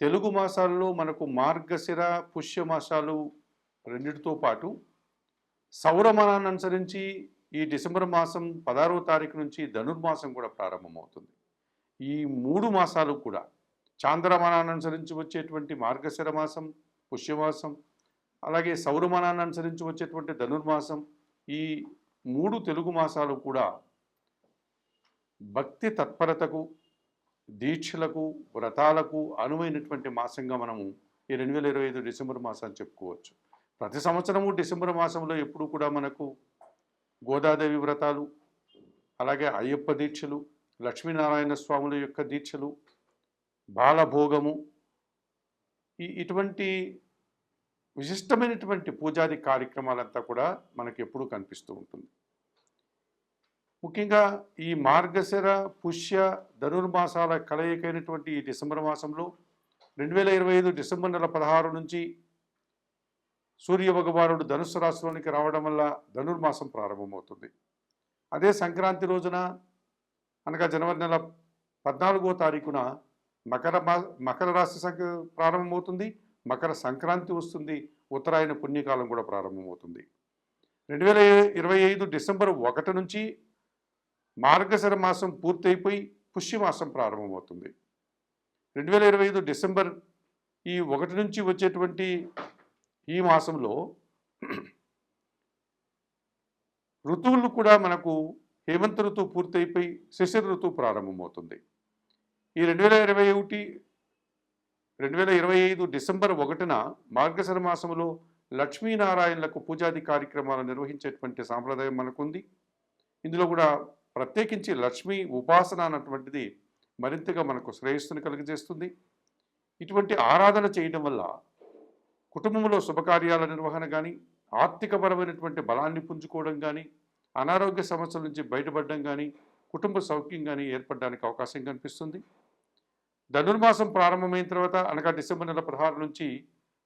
తెలుగు మాసాల్లో మనకు మార్గశిర పుష్య మాసాలు రెండిటితో పాటు సౌరమానాన్ని అనుసరించి ఈ డిసెంబర్ మాసం పదహారవ తారీఖు నుంచి ధనుర్మాసం కూడా ప్రారంభమవుతుంది. ఈ మూడు మాసాలు కూడా చాంద్రమానాన్ని అనుసరించి వచ్చేటువంటి మార్గశిర మాసం పుష్యమాసం అలాగే సౌరమానాన్ని అనుసరించి వచ్చేటువంటి ధనుర్మాసం ఈ మూడు తెలుగు మాసాలు కూడా భక్తి తత్పరతకు దీక్షలకు వ్రతాలకు అనువైనటువంటి మాసంగా మనము ఈ రెండు వేల ఇరవై ఐదు డిసెంబర్ మాసాన్ని చెప్పుకోవచ్చు. ప్రతి సంవత్సరము డిసెంబర్ మాసంలో ఎప్పుడు కూడా మనకు గోదాదేవి వ్రతాలు అలాగే అయ్యప్ప దీక్షలు లక్ష్మీనారాయణ స్వాముల యొక్క దీక్షలు బాలభోగము ఈ ఇటువంటి విశిష్టమైనటువంటి పూజాది కార్యక్రమాలంతా కూడా మనకి ఎప్పుడూ కనిపిస్తూ ఉంటుంది. ముఖ్యంగా ఈ మార్గశిర పుష్య ధనుర్మాసాల కలయికైనటువంటి ఈ డిసెంబర్ మాసంలో రెండు వేల ఇరవై ఐదు డిసెంబర్ నెల పదహారు నుంచి సూర్య భగవానుడు ధనుస్సు రాశిలోనికి రావడం వల్ల ధనుర్మాసం ప్రారంభమవుతుంది. అదే సంక్రాంతి రోజున అనగా జనవరి నెల పద్నాలుగో తారీఖున మకర మా మకర రాశి సంఖ్య ప్రారంభమవుతుంది. మకర సంక్రాంతి వస్తుంది. ఉత్తరాయణ పుణ్యకాలం కూడా ప్రారంభమవుతుంది. రెండు వేల ఇరవై ఐదు డిసెంబర్ ఒకటి నుంచి మార్గశర మాసం పూర్తయిపోయి పుష్యమాసం ప్రారంభమవుతుంది. రెండు వేల ఇరవై ఐదు డిసెంబర్ ఈ ఒకటి నుంచి వచ్చేటువంటి ఈ మాసంలో ఋతువులు కూడా మనకు హేమంత ఋతువు పూర్తయిపోయి శిశిర ఋతువు ప్రారంభమవుతుంది. ఈ రెండు వేల ఇరవై ఒకటి రెండు వేల ఇరవై ఐదు డిసెంబర్ ఒకటిన మార్గశర మాసంలో లక్ష్మీనారాయణలకు పూజాది కార్యక్రమాలు నిర్వహించేటువంటి సాంప్రదాయం మనకుంది. ఇందులో కూడా ప్రత్యేకించి లక్ష్మీ ఉపాసన అన్నటువంటిది మరింతగా మనకు శ్రేయస్సును కలిగజేస్తుంది. ఇటువంటి ఆరాధన చేయడం వల్ల కుటుంబంలో శుభకార్యాల నిర్వహణ కానీ ఆర్థికపరమైనటువంటి బలాన్ని పుంజుకోవడం కానీ అనారోగ్య సమస్యల నుంచి బయటపడడం కానీ కుటుంబ సౌఖ్యం కానీ ఏర్పడడానికి అవకాశం కనిపిస్తుంది. ధనుర్మాసం ప్రారంభమైన తర్వాత అనగా డిసెంబర్ నెల పదహారు నుంచి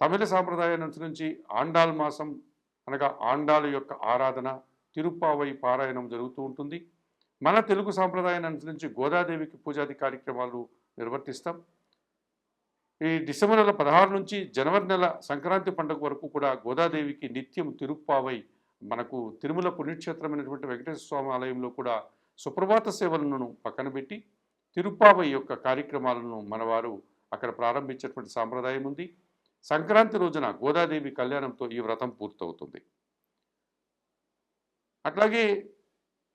తమిళ సాంప్రదాయాన్ని అనుసరించి ఆండాల్ మాసం అనగా ఆండాల యొక్క ఆరాధన తిరుప్పావై పారాయణం జరుగుతూ ఉంటుంది. మన తెలుగు సాంప్రదాయాన్ని అనుసరించి గోదాదేవికి పూజాది కార్యక్రమాలు నిర్వర్తిస్తాం. ఈ డిసెంబర్ నెల పదహారు నుంచి జనవరి నెల సంక్రాంతి పండుగ వరకు కూడా గోదాదేవికి నిత్యం తిరుప్పావై మనకు తిరుమల పుణ్యక్షేత్రమైనటువంటి వెంకటేశ్వర స్వామి ఆలయంలో కూడా సుప్రభాత సేవలను పక్కన పెట్టి తిరుప్పావై యొక్క కార్యక్రమాలను మనవారు అక్కడ ప్రారంభించేటువంటి సాంప్రదాయం ఉంది. సంక్రాంతి రోజున గోదాదేవి కళ్యాణంతో ఈ వ్రతం పూర్తవుతుంది. అట్లాగే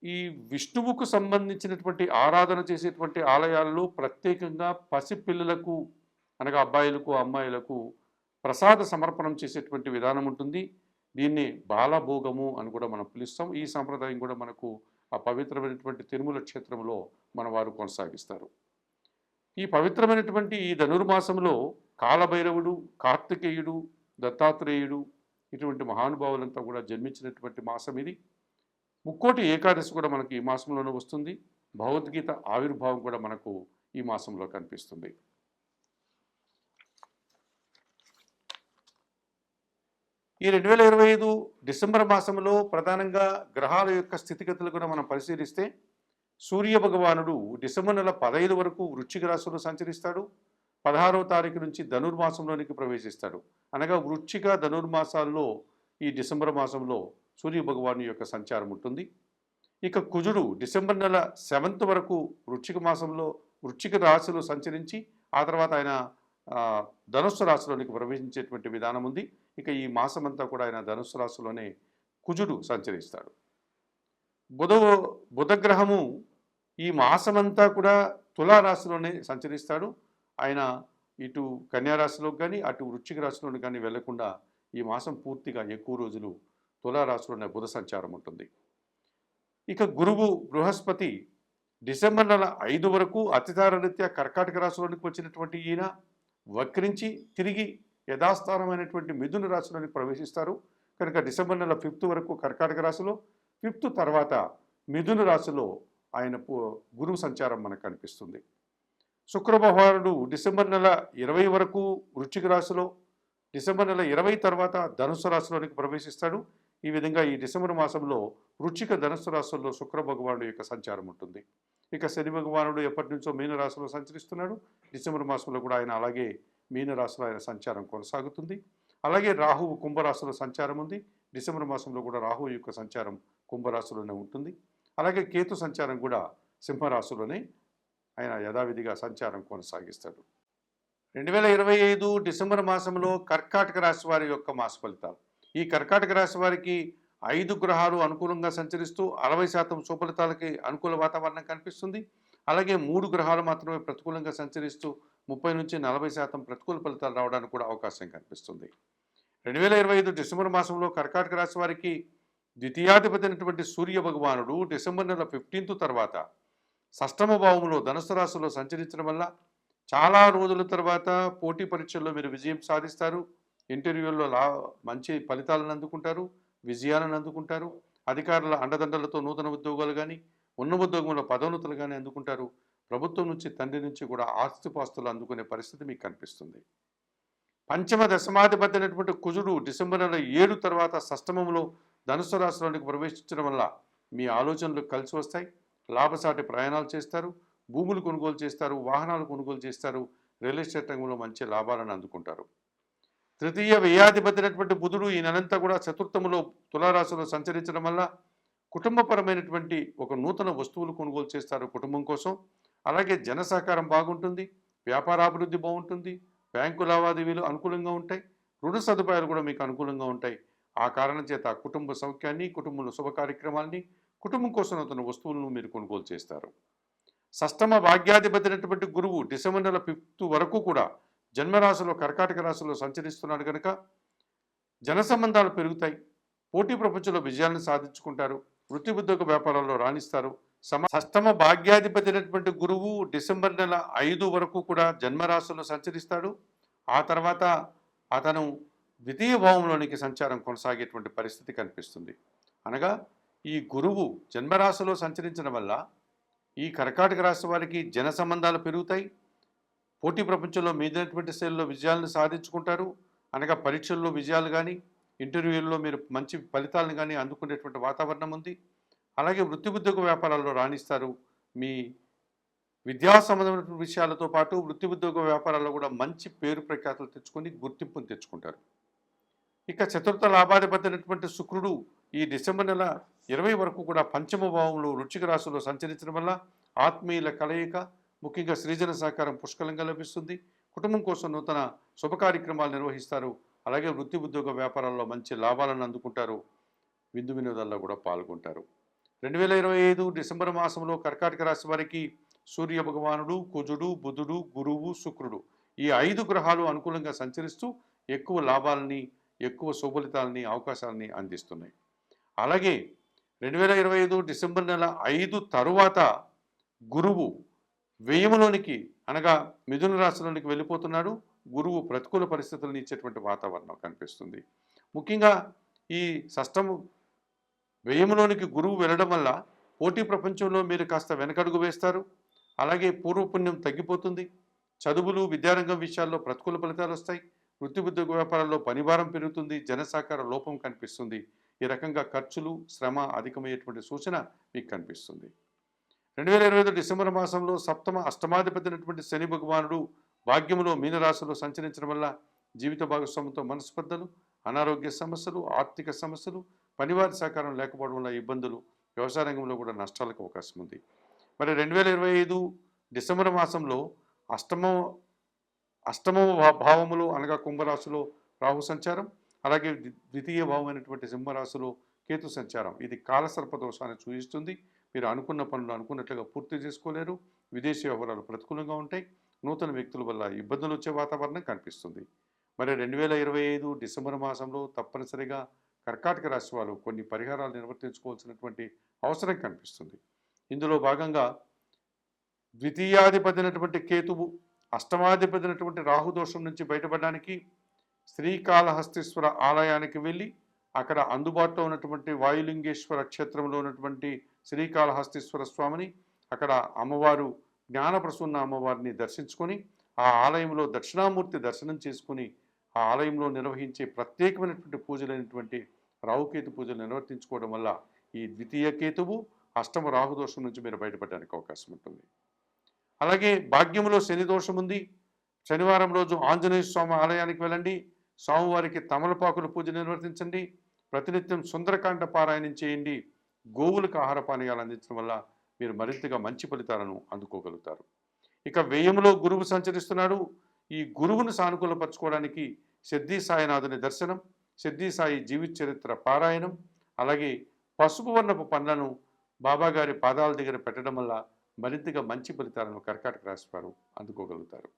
ఈ విష్ణువుకు సంబంధించినటువంటి ఆరాధన చేసేటువంటి ఆలయాల్లో ప్రత్యేకంగా పసిపిల్లలకు అనగా అబ్బాయిలకు అమ్మాయిలకు ప్రసాద సమర్పణం చేసేటువంటి విధానం ఉంటుంది. దీన్ని బాలభోగము అని కూడా మనం పిలుస్తాం. ఈ సాంప్రదాయం కూడా మనకు ఆ పవిత్రమైనటువంటి తిరుమల క్షేత్రంలో మన వారు కొనసాగిస్తారు. ఈ పవిత్రమైనటువంటి ఈ ధనుర్మాసంలో కాలభైరవుడు కార్తికేయుడు దత్తాత్రేయుడు ఇటువంటి మహానుభావులంతా కూడా జన్మించినటువంటి మాసం ఇది. ముక్కోటి ఏకాదశి కూడా మనకి ఈ మాసంలోనే వస్తుంది. భగవద్గీత ఆవిర్భావం కూడా మనకు ఈ మాసంలో కనిపిస్తుంది. ఈ రెండు వేల ఇరవై ఐదు డిసెంబర్ మాసంలో ప్రధానంగా గ్రహాల యొక్క స్థితిగతులు కూడా మనం పరిశీలిస్తే సూర్య భగవానుడు డిసెంబర్ నెల పదహైదు వరకు వృశ్చిక రాశిలో సంచరిస్తాడు. పదహారవ తారీఖు నుంచి ధనుర్మాసంలోనికి ప్రవేశిస్తాడు. అనగా వృశ్చిక ధనుర్మాసాల్లో ఈ డిసెంబర్ మాసంలో సూర్య భగవాను యొక్క సంచారం ఉంటుంది. ఇక కుజుడు డిసెంబర్ నెల సెవెంత్ వరకు వృశ్చిక మాసంలో వృశ్చిక రాశిలో సంచరించి ఆ తర్వాత ఆయన ధనుస్సు రాశిలోనికి ప్రవేశించేటువంటి విధానం ఉంది. ఇక ఈ మాసమంతా కూడా ఆయన ధనుస్సు రాశిలోనే కుజుడు సంచరిస్తాడు. బుధ బుధగ్రహము ఈ మాసమంతా కూడా తులారాశిలోనే సంచరిస్తాడు. ఆయన ఇటు కన్యారాశిలోకి కానీ అటు వృశ్చిక రాశిలోకి కానీ వెళ్ళకుండా ఈ మాసం పూర్తిగా ఎక్కువ రోజులు తులారాశిలోనే బుధ సంచారం ఉంటుంది. ఇక గురువు బృహస్పతి డిసెంబర్ నెల ఐదు వరకు అతిదారరీత్యా కర్కాటక రాశిలోనికి వచ్చినటువంటి ఈయన వక్రించి తిరిగి యథాస్థానమైనటువంటి మిథున రాశిలోనికి ప్రవేశిస్తారు. కనుక డిసెంబర్ నెల ఫిఫ్త్ వరకు కర్కాటక రాశిలో ఫిఫ్త్ తర్వాత మిథున రాశిలో ఆయన గురువు సంచారం మనకు కనిపిస్తుంది. శుక్రభగవానుడు డిసెంబర్ నెల ఇరవై వరకు వృశ్చిక రాశిలో డిసెంబర్ నెల ఇరవై తర్వాత ధనుసు రాశిలోనికి ప్రవేశిస్తాడు. ఈ విధంగా ఈ డిసెంబర్ మాసంలో వృచ్చిక ధనుసు రాశుల్లో శుక్ర భగవానుడు యొక్క సంచారం ఉంటుంది. ఇక శని భగవానుడు ఎప్పటి నుంచో మీనరాశిలో సంచరిస్తున్నాడు. డిసెంబర్ మాసంలో కూడా ఆయన అలాగే మీనరాశిలో ఆయన సంచారం కొనసాగుతుంది. అలాగే రాహువు కుంభరాశిలో సంచారం ఉంది. డిసెంబర్ మాసంలో కూడా రాహువు యొక్క సంచారం కుంభరాశిలోనే ఉంటుంది. అలాగే కేతు సంచారం కూడా సింహరాశిలోనే ఆయన యథావిధిగా సంచారం కొనసాగిస్తాడు. రెండు వేల ఇరవై ఐదు డిసెంబర్ మాసంలో కర్కాటక రాశి వారి యొక్క మాస ఫలితాలు. ఈ కర్కాటక రాశి వారికి ఐదు గ్రహాలు అనుకూలంగా సంచరిస్తూ అరవై శాతం సుఫలితాలకి అనుకూల వాతావరణం కనిపిస్తుంది. అలాగే మూడు గ్రహాలు మాత్రమే ప్రతికూలంగా సంచరిస్తూ ముప్పై నుంచి నలభై శాతం ప్రతికూల ఫలితాలు రావడానికి కూడా అవకాశం కనిపిస్తుంది. రెండు వేల ఇరవై ఐదు డిసెంబర్ మాసంలో కర్కాటక రాశి వారికి ద్వితీయాధిపతి అయినటువంటి సూర్య భగవానుడు డిసెంబర్ నెల ఫిఫ్టీన్త్ తర్వాత షష్టమ భావంలో ధనుసు రాశిలో సంచరించడం వల్ల చాలా రోజుల తర్వాత పోటీ పరీక్షల్లో మీరు విజయం సాధిస్తారు. ఇంటర్వ్యూల్లో లా మంచి ఫలితాలను అందుకుంటారు విజయాలను అందుకుంటారు అధికారుల అండదండలతో నూతన ఉద్యోగాలు కానీ ఉన్న ఉద్యోగంలో పదోన్నతులు కానీ అందుకుంటారు. ప్రభుత్వం నుంచి తండ్రి నుంచి కూడా ఆస్తిపాస్తులు అందుకునే పరిస్థితి మీకు కనిపిస్తుంది. పంచమ దశమాధిపతి అయినటువంటి కుజుడు డిసెంబర్ నెల ఏడు తర్వాత సష్టమంలో ధనుసు రాశిలోనికి ప్రవేశించడం వల్ల మీ ఆలోచనలు కలిసి వస్తాయి. లాభసాటి ప్రయాణాలు చేస్తారు భూములు కొనుగోలు చేస్తారు వాహనాలు కొనుగోలు చేస్తారు రియల్ ఎస్టేట్ రంగంలో మంచి లాభాలను అందుకుంటారు. తృతీయ వ్యయాధిపతి అయినటువంటి బుధుడు ఈ నెలంతా కూడా చతుర్థములో తులారాశిలో సంచరించడం వల్ల కుటుంబపరమైనటువంటి ఒక నూతన వస్తువులు కొనుగోలు చేస్తారు కుటుంబం కోసం. అలాగే జన సహకారం బాగుంటుంది వ్యాపారాభివృద్ధి బాగుంటుంది బ్యాంకు లావాదేవీలు అనుకూలంగా ఉంటాయి రుణ సదుపాయాలు కూడా మీకు అనుకూలంగా ఉంటాయి. ఆ కారణం చేత కుటుంబ సౌఖ్యాన్ని కుటుంబంలో శుభ కార్యక్రమాల్ని కుటుంబం కోసం నూతన వస్తువులను మీరు కొనుగోలు చేస్తారు. సష్టమ భాగ్యాధిపతి అయినటువంటి గురువు డిసెంబర్ నెల ఫిఫ్త్ వరకు కూడా జన్మరాశిలో కర్కాటక రాశిలో సంచరిస్తున్నాడు కనుక జన సంబంధాలు పెరుగుతాయి. పోటీ ప్రపంచంలో విజయాలను సాధించుకుంటారు. వృత్తి ఉద్యోగ వ్యాపారాల్లో రాణిస్తారు. సమ షష్టమ భాగ్యాధిపతి అయినటువంటి గురువు డిసెంబర్ నెల ఐదు వరకు కూడా జన్మరాశిలో సంచరిస్తాడు. ఆ తర్వాత అతను ద్వితీయ భావంలోనికి సంచారం కొనసాగేటువంటి పరిస్థితి కనిపిస్తుంది. అనగా ఈ గురువు జన్మరాశిలో సంచరించడం వల్ల ఈ కర్కాటక రాశి వారికి జన సంబంధాలు పెరుగుతాయి. పోటీ ప్రపంచంలో మీదైనటువంటి శైలిలో విజయాలను సాధించుకుంటారు. అనగా పరీక్షల్లో విజయాలు కానీ ఇంటర్వ్యూల్లో మీరు మంచి ఫలితాలను కానీ అందుకునేటువంటి వాతావరణం ఉంది. అలాగే వృత్తి ఉద్యోగ వ్యాపారాల్లో రాణిస్తారు. మీ విద్యా సంబంధమైన విషయాలతో పాటు వృత్తి ఉద్యోగ వ్యాపారాల్లో కూడా మంచి పేరు ప్రఖ్యాతులు తెచ్చుకొని గుర్తింపును తెచ్చుకుంటారు. ఇక చతుర్థ లాభాధిపతినటువంటి శుక్రుడు ఈ డిసెంబర్ నెల ఇరవై వరకు కూడా పంచమ భావంలో వృచ్చిక రాశిలో సంచరించడం వల్ల ఆత్మీయుల కలయిక ముఖ్యంగా సృజన సహకారం పుష్కలంగా లభిస్తుంది. కుటుంబం కోసం నూతన శుభ కార్యక్రమాలు నిర్వహిస్తారు. అలాగే వృత్తి ఉద్యోగ వ్యాపారాల్లో మంచి లాభాలను అందుకుంటారు. విందు వినోదాల్లో కూడా పాల్గొంటారు. రెండు వేల ఇరవై ఐదు డిసెంబర్ మాసంలో కర్కాటక రాశి వారికి సూర్య భగవానుడు కుజుడు బుధుడు గురువు శుక్రుడు ఈ ఐదు గ్రహాలు అనుకూలంగా సంచరిస్తూ ఎక్కువ లాభాలని ఎక్కువ శుభలితాలని అవకాశాలని అందిస్తున్నాయి. అలాగే రెండు వేల ఇరవై ఐదు డిసెంబర్ నెల ఐదు తరువాత గురువు వ్యయంలోనికి అనగా మిథున రాశిలోనికి వెళ్ళిపోతున్నాడు. గురువు ప్రతికూల పరిస్థితులను ఇచ్చేటువంటి వాతావరణం కనిపిస్తుంది. ముఖ్యంగా ఈ షష్టము వ్యయంలోనికి గురువు వెళ్ళడం వల్ల పోటీ ప్రపంచంలో మీరు కాస్త వెనకడుగు వేస్తారు. అలాగే పూర్వపుణ్యం తగ్గిపోతుంది. చదువులు విద్యారంగం విషయాల్లో ప్రతికూల ఫలితాలు వస్తాయి. వృత్తి ఉద్యోగ వ్యాపారాల్లో పనిభారం పెరుగుతుంది. జనసాకార లోపం కనిపిస్తుంది. ఈ రకంగా ఖర్చులు శ్రమ అధికమయ్యేటువంటి సూచన మీకు కనిపిస్తుంది. రెండు వేల ఇరవై ఐదు డిసెంబర్ మాసంలో సప్తమ అష్టమాధిపతినటువంటి శని భగవానుడు భాగ్యంలో మీనరాశిలో సంచరించడం వల్ల జీవిత భాగస్వామ్యంతో మనస్పర్ధలు అనారోగ్య సమస్యలు ఆర్థిక సమస్యలు పనివారి సహకారం లేకపోవడం వల్ల ఇబ్బందులు వ్యవసాయ రంగంలో కూడా నష్టాలకు అవకాశం ఉంది. మరి రెండు వేల ఇరవై ఐదు డిసెంబర్ మాసంలో అష్టమ అష్టమ భావములు భావములో అనగా కుంభరాశిలో రాహు సంచారం అలాగే ద్వితీయ భావమైనటువంటి సింహరాశిలో కేతు సంచారం. ఇది కాలసర్ప దోషాన్ని సూచిస్తుంది. మీరు అనుకున్న పనులు అనుకున్నట్లుగా పూర్తి చేసుకోలేరు. విదేశీ వ్యవహారాలు ప్రతికూలంగా ఉంటాయి. నూతన వ్యక్తుల వల్ల ఇబ్బందులు వచ్చే వాతావరణం కనిపిస్తుంది. మరి రెండు వేల ఇరవై ఐదు డిసెంబర్ మాసంలో తప్పనిసరిగా కర్కాటక రాశి వారు కొన్ని పరిహారాలు నిర్వర్తించుకోవాల్సినటువంటి అవసరం కనిపిస్తుంది. ఇందులో భాగంగా ద్వితీయాధిపతినటువంటి కేతువు అష్టమాధిపతినటువంటి రాహుదోషం రాహు దోషం నుంచి బయటపడడానికి శ్రీకాళహస్తీశ్వర ఆలయానికి వెళ్ళి అక్కడ అందుబాటులో ఉన్నటువంటి వాయులింగేశ్వర క్షేత్రంలో ఉన్నటువంటి శ్రీకాళహస్తీశ్వర స్వామిని అక్కడ అమ్మవారు జ్ఞానప్రసన్న అమ్మవారిని దర్శించుకొని ఆ ఆలయంలో దక్షిణామూర్తి దర్శనం చేసుకుని ఆ ఆలయంలో నిర్వహించే ప్రత్యేకమైనటువంటి పూజలైనటువంటి రావుకేతు పూజలు నిర్వర్తించుకోవడం వల్ల ఈ ద్వితీయ కేతువు అష్టమ రాహుదోషం నుంచి మీరు బయటపడడానికి అవకాశం ఉంటుంది. అలాగే భాగ్యంలో శని దోషం ఉంది. శనివారం రోజు ఆంజనేయ స్వామి ఆలయానికి వెళ్ళండి. స్వామివారికి తమలపాకుల పూజ నిర్వర్తించండి. ప్రతినిత్యం సుందరకాండ పారాయణం చేయండి. గోవులకు ఆహార పానీయాలు అందించడం వల్ల మీరు మరింతగా మంచి ఫలితాలను అందుకోగలుగుతారు. ఇక వ్యయంలో గురువు సంచరిస్తున్నాడు. ఈ గురువును సానుకూలపరచుకోవడానికి సిద్ధి సాయినాథుని దర్శనం సిద్ధి సాయి జీవిత చరిత్ర పారాయణం అలాగే పసుపు వర్ణపు పండ్లను బాబాగారి పాదాల దగ్గర పెట్టడం వల్ల మరింతగా మంచి ఫలితాలను కర్కాటక రాశివారు అందుకోగలుగుతారు.